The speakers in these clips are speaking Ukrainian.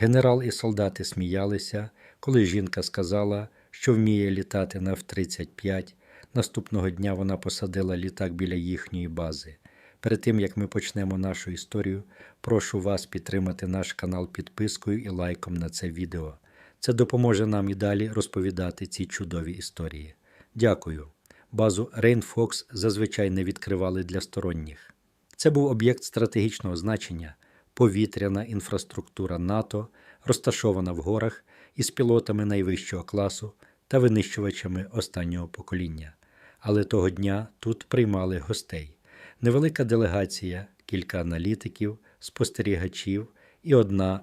Генерал і солдати сміялися, коли жінка сказала, що вміє літати на F-35. Наступного дня вона посадила літак біля їхньої бази. Перед тим як ми почнемо нашу історію, прошу вас підтримати наш канал підпискою і лайком на це відео. Це допоможе нам і далі розповідати ці чудові історії. Дякую. Базу Rainfox зазвичай не відкривали для сторонніх. Це був об'єкт стратегічного значення, повітряна інфраструктура НАТО, розташована в горах із пілотами найвищого класу та винищувачами останнього покоління. Але того дня тут приймали гостей. Невелика делегація, кілька аналітиків, спостерігачів і одна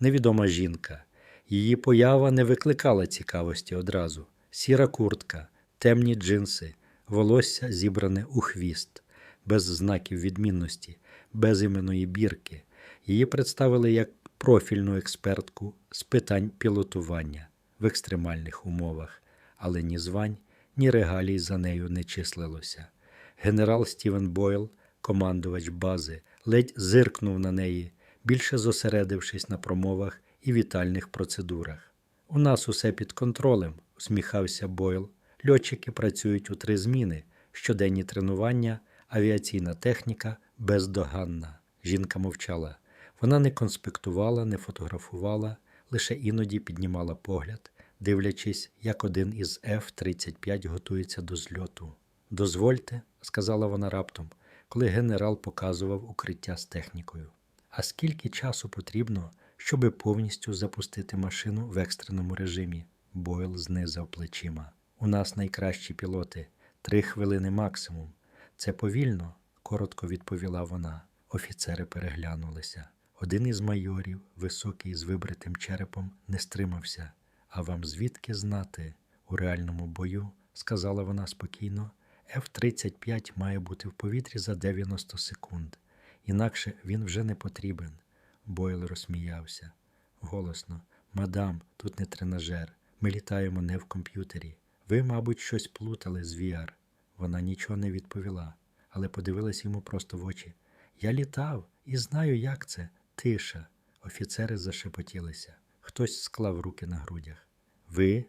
невідома жінка. Її поява не викликала цікавості одразу. Сіра куртка, темні джинси, волосся зібране у хвіст, без знаків відмінності, без іменної бірки. Її представили як профільну експертку з питань пілотування в екстремальних умовах, але ні звань, ні регалій за нею не числилося. Генерал Стівен Бойл, командувач бази, ледь зиркнув на неї, більше зосередившись на промовах і вітальних процедурах. У нас усе під контролем, усміхався Бойл. Льотчики працюють у три зміни, щоденні тренування, авіаційна техніка бездоганна. Жінка мовчала. Вона не конспектувала, не фотографувала, лише іноді піднімала погляд, дивлячись, як один із F-35 готується до зльоту. Дозвольте, сказала вона раптом, коли генерал показував укриття з технікою. А скільки часу потрібно, щоби повністю запустити машину в екстреному режимі? Бойл знизав плечима. У нас найкращі пілоти три хвилини максимум. Це повільно, коротко відповіла вона. Офіцери переглянулися. Один із майорів, високий з вибритим черепом, не стримався. А вам звідки знати? У реальному бою, сказала вона спокійно, F-35 має бути в повітрі за 90 секунд. Інакше він вже не потрібен. Бойл розсміявся. Голосно, мадам, тут не тренажер. Ми літаємо не в комп'ютері. Ви, мабуть, щось плутали з VR. Вона нічого не відповіла, але подивилась йому просто в очі. Я літав і знаю, як це. Тиша. Офіцери зашепотілися. Хтось склав руки на грудях. Ви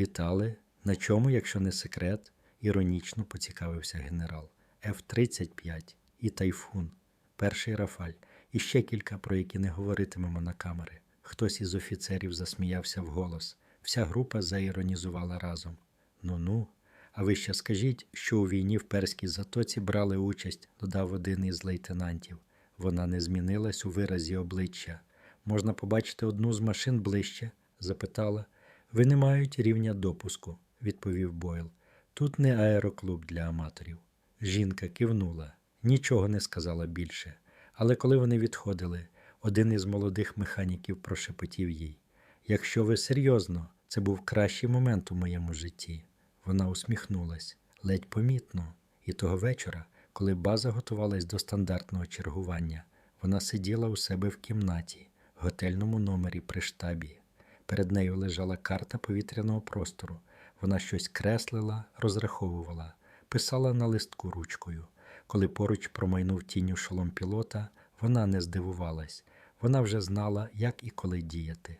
літали? На чому, якщо не секрет? іронічно поцікавився генерал. F-35 і тайфун, перший Рафаль, і ще кілька, про які не говоритимемо на камери. Хтось із офіцерів засміявся вголос. Вся група заіронізувала разом. Ну ну, а ви ще скажіть, що у війні в перській затоці брали участь, додав один із лейтенантів. Вона не змінилась у виразі обличчя. Можна побачити одну з машин ближче? запитала. Ви не мають рівня допуску, відповів Бойл. Тут не аероклуб для аматорів. Жінка кивнула, нічого не сказала більше. Але коли вони відходили, один із молодих механіків прошепотів їй: Якщо ви серйозно, це був кращий момент у моєму житті. Вона усміхнулась ледь помітно, і того вечора, коли база готувалась до стандартного чергування, вона сиділа у себе в кімнаті, готельному номері при штабі. Перед нею лежала карта повітряного простору. Вона щось креслила, розраховувала, писала на листку ручкою. Коли поруч промайнув тінню шолом пілота, вона не здивувалась. Вона вже знала, як і коли діяти.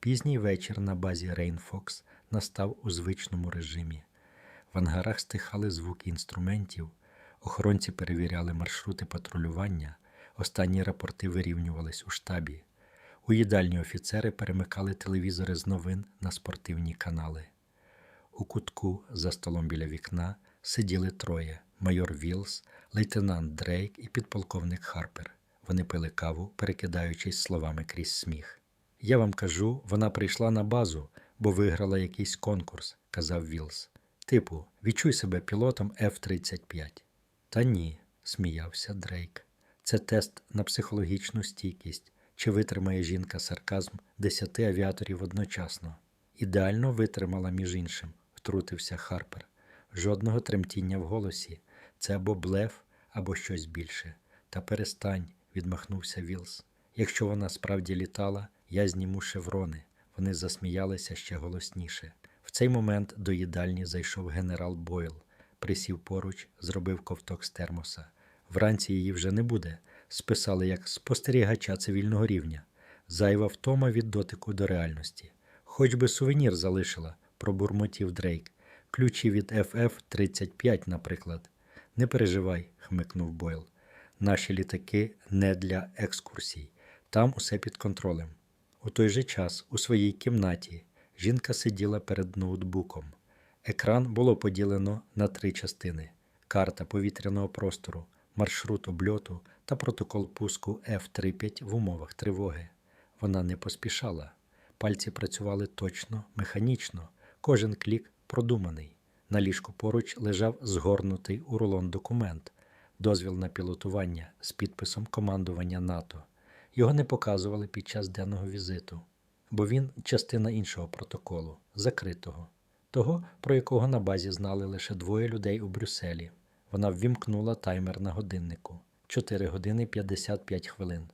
Пізній вечір на базі Рейнфокс настав у звичному режимі. В ангарах стихали звуки інструментів, охоронці перевіряли маршрути патрулювання, останні рапорти вирівнювались у штабі. У їдальні офіцери перемикали телевізори з новин на спортивні канали. У кутку за столом біля вікна сиділи троє: майор Вілс, лейтенант Дрейк і підполковник Харпер. Вони пили каву, перекидаючись словами крізь сміх. Я вам кажу, вона прийшла на базу, бо виграла якийсь конкурс, казав Вілс. Типу, відчуй себе пілотом F-35. Та ні, сміявся Дрейк. Це тест на психологічну стійкість, чи витримає жінка сарказм десяти авіаторів одночасно. Ідеально витримала, між іншим, втрутився Харпер. Жодного тремтіння в голосі. Це або блеф, або щось більше. Та перестань, відмахнувся Вілс. Якщо вона справді літала, я зніму шеврони. Вони засміялися ще голосніше. В цей момент до їдальні зайшов генерал Бойл, присів поруч, зробив ковток з термоса. Вранці її вже не буде. Списали як спостерігача цивільного рівня. зайва втома від дотику до реальності. Хоч би сувенір залишила, пробурмотів Дрейк. Ключі від FF-35, наприклад. Не переживай, хмикнув Бойл. Наші літаки не для екскурсій. Там усе під контролем. У той же час у своїй кімнаті жінка сиділа перед ноутбуком. Екран було поділено на три частини: карта повітряного простору, маршрут обльоту та протокол пуску F-35 в умовах тривоги. Вона не поспішала. Пальці працювали точно, механічно, кожен клік продуманий. На ліжку поруч лежав згорнутий у рулон документ, дозвіл на пілотування з підписом командування НАТО. Його не показували під час денного візиту, бо він частина іншого протоколу, закритого, того, про якого на базі знали лише двоє людей у Брюсселі. Вона ввімкнула таймер на годиннику 4 години 55 хвилин.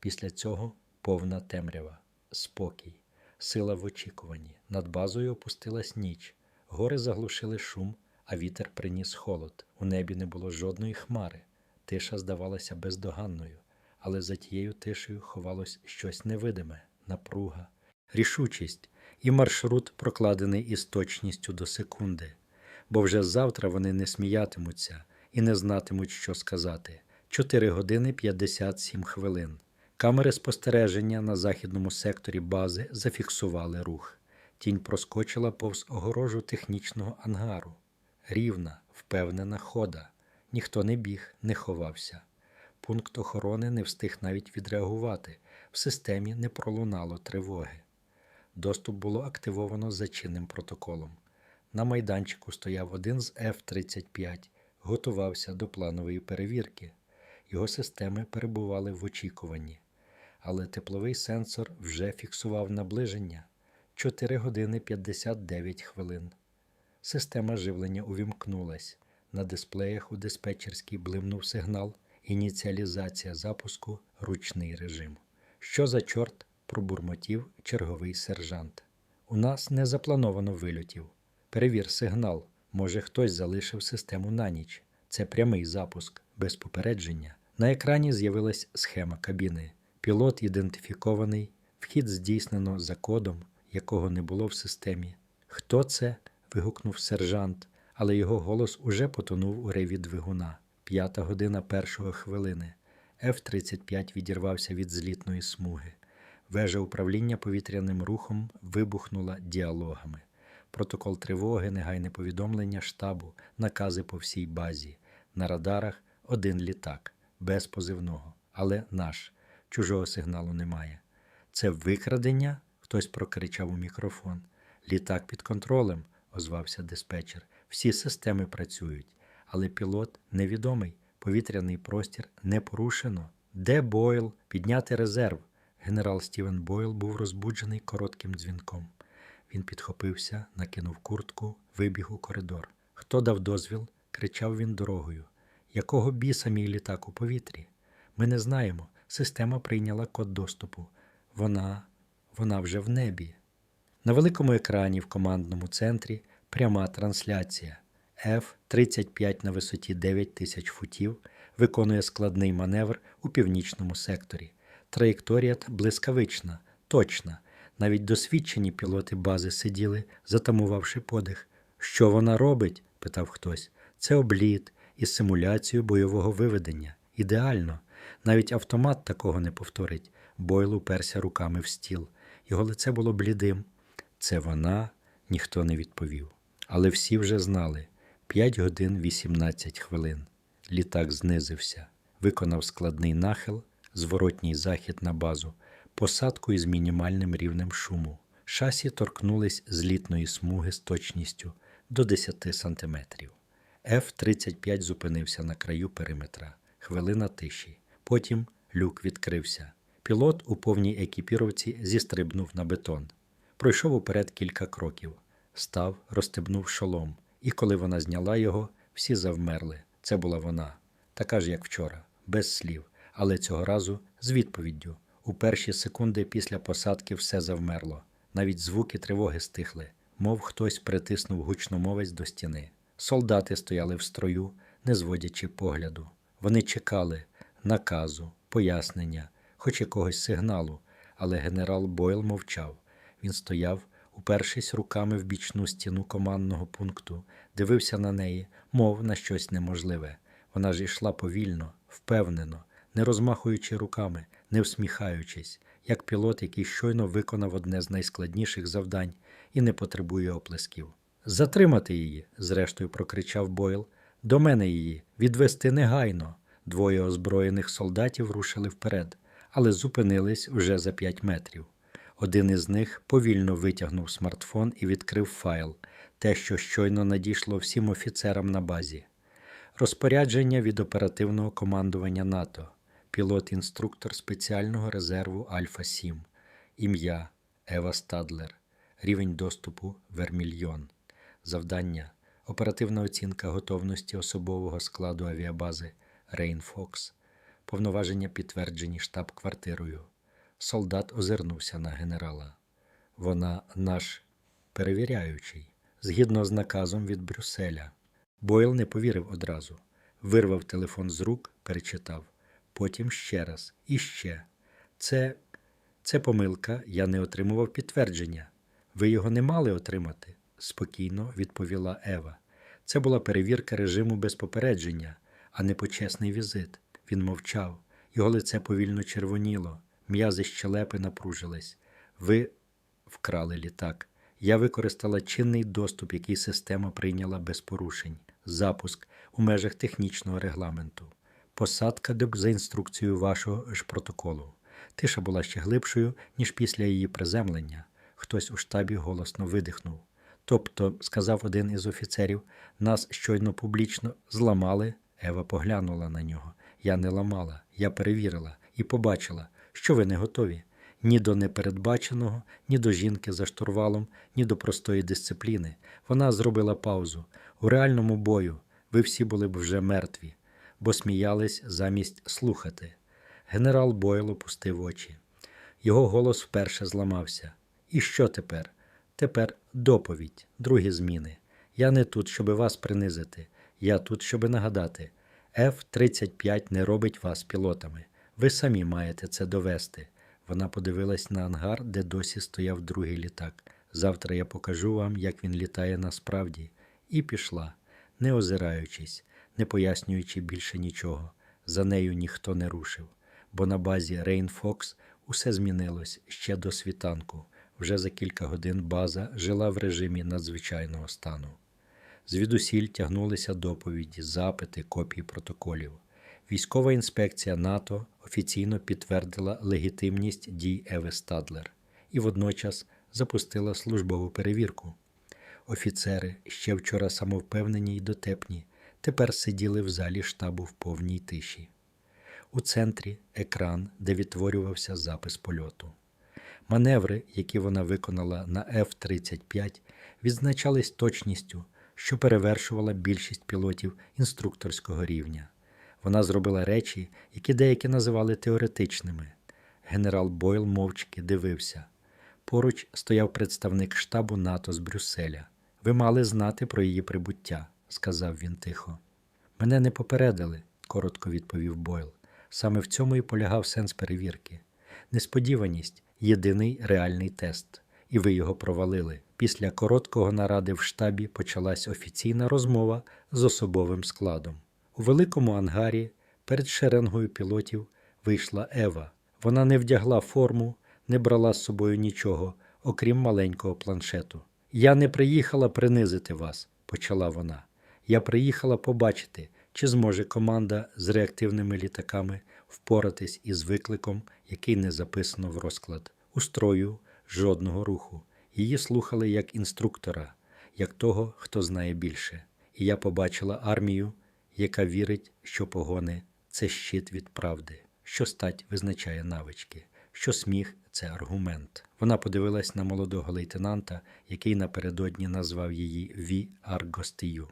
Після цього повна темрява, спокій, сила в очікуванні. Над базою опустилась ніч. Гори заглушили шум, а вітер приніс холод. У небі не було жодної хмари. Тиша здавалася бездоганною, але за тією тишею ховалось щось невидиме, напруга, рішучість, і маршрут прокладений із точністю до секунди. Бо вже завтра вони не сміятимуться і не знатимуть, що сказати. 4 години 57 хвилин. Камери спостереження на західному секторі бази зафіксували рух. Тінь проскочила повз огорожу технічного ангару. Рівна, впевнена хода. Ніхто не біг, не ховався. Пункт охорони не встиг навіть відреагувати. В системі не пролунало тривоги. Доступ було активовано за чинним протоколом. На майданчику стояв один з F-35, готувався до планової перевірки. Його системи перебували в очікуванні, але тепловий сенсор вже фіксував наближення 4 години 59 хвилин. Система живлення увімкнулась. На дисплеях у диспетчерській блимнув сигнал ініціалізація запуску ручний режим. Що за чорт? Пробурмотів черговий сержант. У нас не заплановано вильотів. Перевір сигнал. Може, хтось залишив систему на ніч. Це прямий запуск, без попередження. На екрані з'явилась схема кабіни. Пілот ідентифікований, вхід здійснено за кодом, якого не було в системі. Хто це? вигукнув сержант, але його голос уже потонув у реві двигуна. П'ята година першої хвилини. F-35 відірвався від злітної смуги. Вежа управління повітряним рухом вибухнула діалогами. Протокол тривоги, негайне повідомлення штабу, накази по всій базі. На радарах один літак, без позивного, але наш. Чужого сигналу немає. Це викрадення? Хтось прокричав у мікрофон. Літак під контролем, озвався диспетчер. Всі системи працюють, але пілот невідомий. Повітряний простір не порушено. Де Бойл? Підняти резерв. Генерал Стівен Бойл був розбуджений коротким дзвінком. Він підхопився, накинув куртку, вибіг у коридор. Хто дав дозвіл? кричав він дорогою. Якого біса мій літак у повітрі? Ми не знаємо. Система прийняла код доступу. Вона, вона вже в небі. На великому екрані в командному центрі пряма трансляція. F-35 на висоті 9 тисяч футів виконує складний маневр у північному секторі. Траєкторія блискавична, точна. Навіть досвідчені пілоти бази сиділи, затамувавши подих. Що вона робить? питав хтось. Це обліт із симуляцією бойового виведення. Ідеально. Навіть автомат такого не повторить. Бойл уперся руками в стіл. Його лице було блідим. Це вона, ніхто не відповів. Але всі вже знали 5 годин 18 хвилин. Літак знизився, виконав складний нахил, зворотній захід на базу, посадку із мінімальним рівнем шуму. Шасі торкнулись злітної смуги з точністю до 10 сантиметрів. F-35 зупинився на краю периметра. Хвилина тиші. Потім люк відкрився. Пілот у повній екіпіровці зістрибнув на бетон. Пройшов уперед кілька кроків, став, розстебнув шолом, і коли вона зняла його, всі завмерли. Це була вона, така ж, як вчора, без слів, але цього разу з відповіддю. У перші секунди після посадки все завмерло. Навіть звуки тривоги стихли, мов хтось притиснув гучномовець до стіни. Солдати стояли в строю, не зводячи погляду. Вони чекали наказу, пояснення, хоч якогось сигналу, але генерал Бойл мовчав. Він стояв, упершись руками в бічну стіну командного пункту, дивився на неї, мов на щось неможливе. Вона ж йшла повільно, впевнено, не розмахуючи руками, не всміхаючись, як пілот, який щойно виконав одне з найскладніших завдань і не потребує оплесків. Затримати її, зрештою прокричав Бойл. До мене її, відвести негайно. Двоє озброєних солдатів рушили вперед, але зупинились вже за п'ять метрів. Один із них повільно витягнув смартфон і відкрив файл, те, що щойно надійшло всім офіцерам на базі. Розпорядження від оперативного командування НАТО, пілот-інструктор спеціального резерву Альфа 7, ім'я Ева Стадлер, рівень доступу Вермільйон, завдання оперативна оцінка готовності особового складу авіабази Рейн Фокс, повноваження підтверджені штаб-квартирою. Солдат озирнувся на генерала. Вона наш перевіряючий, згідно з наказом від Брюсселя. Бойл не повірив одразу. Вирвав телефон з рук, перечитав. Потім ще раз і ще. Це, це помилка, я не отримував підтвердження. Ви його не мали отримати, спокійно відповіла Ева. Це була перевірка режиму без попередження, а не почесний візит. Він мовчав, його лице повільно червоніло, м'язи щелепи напружились. Ви вкрали літак. Я використала чинний доступ, який система прийняла без порушень, запуск у межах технічного регламенту, посадка за інструкцією вашого ж протоколу. Тиша була ще глибшою, ніж після її приземлення. Хтось у штабі голосно видихнув. Тобто, сказав один із офіцерів, нас щойно публічно зламали. Ева поглянула на нього. Я не ламала, я перевірила і побачила, що ви не готові ні до непередбаченого, ні до жінки за штурвалом, ні до простої дисципліни. Вона зробила паузу. У реальному бою ви всі були б вже мертві, бо сміялись замість слухати. Генерал Бойл опустив очі. Його голос вперше зламався. І що тепер? Тепер доповідь, другі зміни. Я не тут, щоби вас принизити. Я тут, щоби нагадати. F-35 не робить вас пілотами. Ви самі маєте це довести. Вона подивилась на ангар, де досі стояв другий літак. Завтра я покажу вам, як він літає насправді. І пішла, не озираючись, не пояснюючи більше нічого. За нею ніхто не рушив, бо на базі Рейн Фокс усе змінилось ще до світанку. Вже за кілька годин база жила в режимі надзвичайного стану. Звідусіль тягнулися доповіді, запити, копії протоколів. Військова інспекція НАТО офіційно підтвердила легітимність дій Еви Стадлер і водночас запустила службову перевірку. Офіцери, ще вчора самовпевнені й дотепні, тепер сиділи в залі штабу в повній тиші. У центрі екран, де відтворювався запис польоту. Маневри, які вона виконала на F-35, відзначались точністю, що перевершувала більшість пілотів інструкторського рівня. Вона зробила речі, які деякі називали теоретичними. Генерал Бойл мовчки дивився. Поруч стояв представник штабу НАТО з Брюсселя. Ви мали знати про її прибуття, сказав він тихо. Мене не попередили, коротко відповів Бойл. Саме в цьому і полягав сенс перевірки. Несподіваність єдиний реальний тест, і ви його провалили. Після короткого наради в штабі почалась офіційна розмова з особовим складом. У великому ангарі перед шеренгою пілотів вийшла Ева. Вона не вдягла форму, не брала з собою нічого, окрім маленького планшету. Я не приїхала принизити вас, почала вона. Я приїхала побачити, чи зможе команда з реактивними літаками впоратись із викликом, який не записано в розклад. У строю жодного руху. Її слухали як інструктора, як того, хто знає більше. І я побачила армію, яка вірить, що погони це щит від правди, що стать визначає навички, що сміх це аргумент. Вона подивилась на молодого лейтенанта, який напередодні назвав її Ві Аргостію.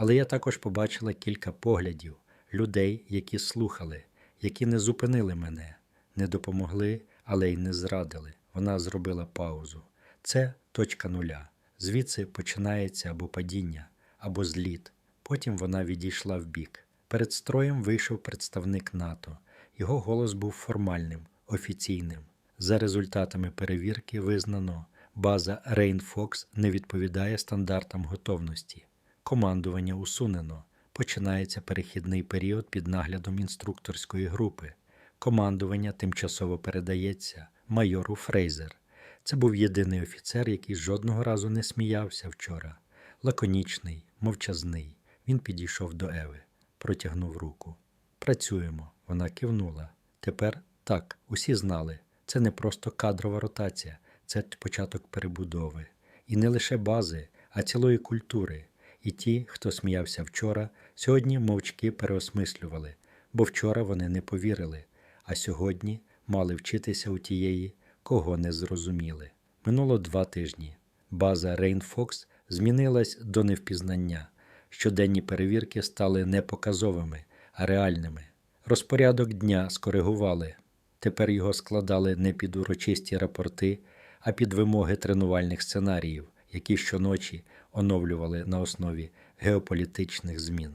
Але я також побачила кілька поглядів людей, які слухали, які не зупинили мене, не допомогли, але й не зрадили. Вона зробила паузу. Це точка нуля. Звідси починається або падіння, або зліт. Потім вона відійшла вбік. Перед строєм вийшов представник НАТО. Його голос був формальним, офіційним. За результатами перевірки визнано, база Rainfox не відповідає стандартам готовності. Командування усунено. Починається перехідний період під наглядом інструкторської групи. Командування тимчасово передається майору Фрейзер. Це був єдиний офіцер, який жодного разу не сміявся вчора. Лаконічний, мовчазний. Він підійшов до Еви, протягнув руку. Працюємо. Вона кивнула. Тепер так, усі знали. Це не просто кадрова ротація, це початок перебудови. І не лише бази, а цілої культури. І ті, хто сміявся вчора, сьогодні мовчки переосмислювали, бо вчора вони не повірили, а сьогодні мали вчитися у тієї, кого не зрозуміли. Минуло два тижні. База Rainfox змінилась до невпізнання. Щоденні перевірки стали не показовими, а реальними. Розпорядок дня скоригували. Тепер його складали не під урочисті рапорти, а під вимоги тренувальних сценаріїв, які щоночі оновлювали на основі геополітичних змін.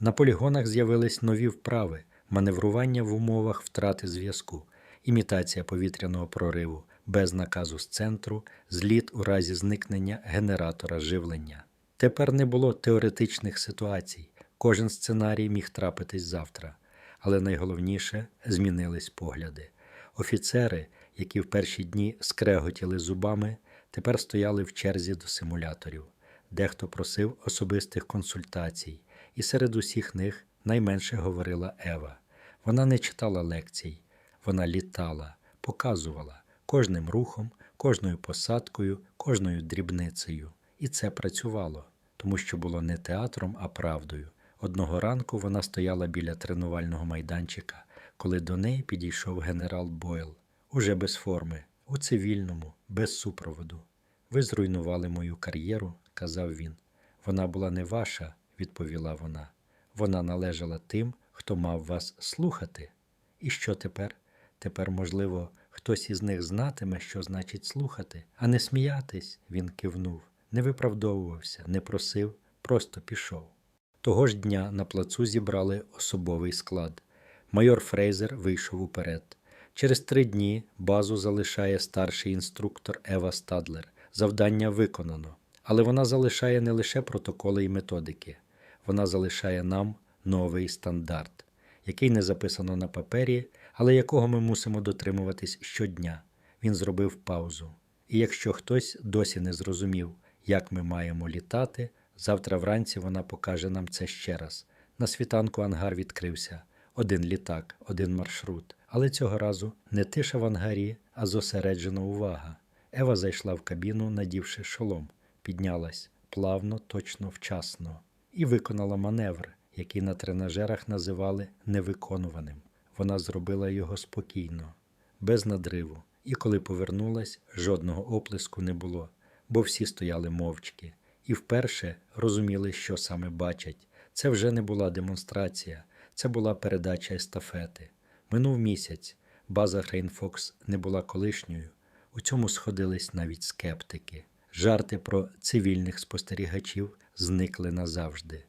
На полігонах з'явились нові вправи, маневрування в умовах втрати зв'язку, імітація повітряного прориву без наказу з центру, зліт у разі зникнення генератора живлення. Тепер не було теоретичних ситуацій. Кожен сценарій міг трапитись завтра, але найголовніше змінились погляди. Офіцери, які в перші дні скреготіли зубами, тепер стояли в черзі до симуляторів. Дехто просив особистих консультацій, і серед усіх них найменше говорила Ева. Вона не читала лекцій, вона літала, показувала кожним рухом, кожною посадкою, кожною дрібницею. І це працювало, тому що було не театром, а правдою. Одного ранку вона стояла біля тренувального майданчика, коли до неї підійшов генерал Бойл, уже без форми, у цивільному, без супроводу. Ви зруйнували мою кар'єру, казав він. Вона була не ваша, відповіла вона. Вона належала тим, хто мав вас слухати. І що тепер? Тепер, можливо, хтось із них знатиме, що значить слухати, а не сміятись, він кивнув, не виправдовувався, не просив, просто пішов. Того ж дня на плацу зібрали особовий склад. Майор Фрейзер вийшов уперед. Через три дні базу залишає старший інструктор Ева Стадлер. Завдання виконано. Але вона залишає не лише протоколи і методики, вона залишає нам новий стандарт, який не записано на папері, але якого ми мусимо дотримуватись щодня. Він зробив паузу. І якщо хтось досі не зрозумів, як ми маємо літати, завтра вранці вона покаже нам це ще раз. На світанку ангар відкрився один літак, один маршрут. Але цього разу не тиша в ангарі, а зосереджена увага. Ева зайшла в кабіну, надівши шолом, піднялась плавно, точно, вчасно, і виконала маневр, який на тренажерах називали невиконуваним. Вона зробила його спокійно, без надриву, і коли повернулась, жодного оплеску не було, бо всі стояли мовчки, і вперше розуміли, що саме бачать. Це вже не була демонстрація, це була передача естафети. Минув місяць, база Хрейнфокс не була колишньою. У цьому сходились навіть скептики. Жарти про цивільних спостерігачів зникли назавжди.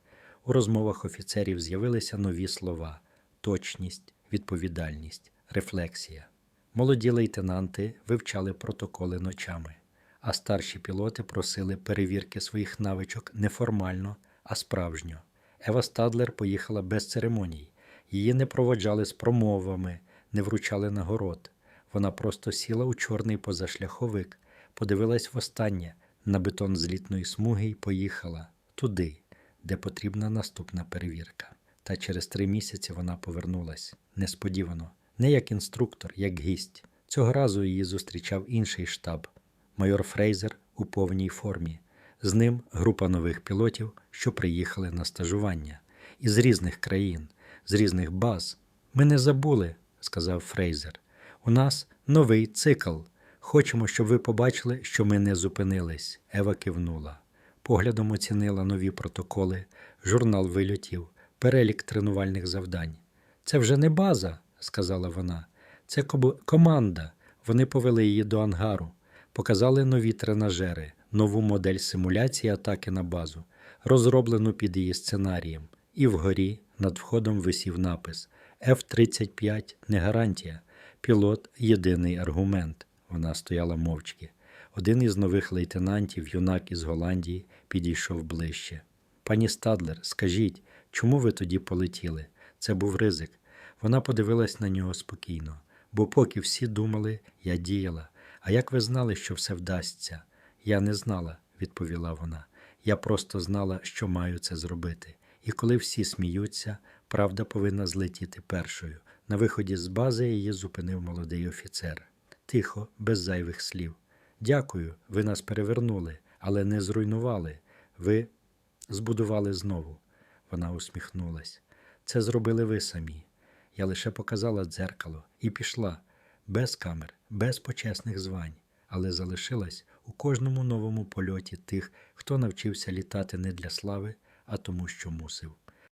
У розмовах офіцерів з'явилися нові слова: точність, відповідальність, рефлексія. Молоді лейтенанти вивчали протоколи ночами, а старші пілоти просили перевірки своїх навичок не формально, а справжньо. Ева Стадлер поїхала без церемоній. Її не проводжали з промовами, не вручали нагород. Вона просто сіла у чорний позашляховик, подивилась востаннє на бетон злітної смуги і поїхала туди, де потрібна наступна перевірка. Та через три місяці вона повернулась несподівано, не як інструктор, як гість. Цього разу її зустрічав інший штаб, майор Фрейзер у повній формі. З ним група нових пілотів, що приїхали на стажування із різних країн, з різних баз. Ми не забули, сказав Фрейзер. У нас новий цикл. Хочемо, щоб ви побачили, що ми не зупинились. Ева кивнула. Поглядом оцінила нові протоколи, журнал вильотів, перелік тренувальних завдань. Це вже не база, сказала вона. Це команда. Вони повели її до ангару, показали нові тренажери, нову модель симуляції атаки на базу, розроблену під її сценарієм. І вгорі над входом висів напис F-35 не гарантія. Пілот єдиний аргумент. Вона стояла мовчки. Один із нових лейтенантів, юнак із Голландії, підійшов ближче. Пані Стадлер, скажіть, чому ви тоді полетіли? Це був ризик. Вона подивилась на нього спокійно, бо поки всі думали, я діяла. А як ви знали, що все вдасться? Я не знала, відповіла вона. Я просто знала, що маю це зробити. І коли всі сміються, правда повинна злетіти першою. На виході з бази її зупинив молодий офіцер. Тихо, без зайвих слів. Дякую, ви нас перевернули, але не зруйнували. Ви збудували знову. Вона усміхнулась. Це зробили ви самі. Я лише показала дзеркало і пішла, без камер, без почесних звань, але залишилась у кожному новому польоті тих, хто навчився літати не для слави, а тому, що мусив.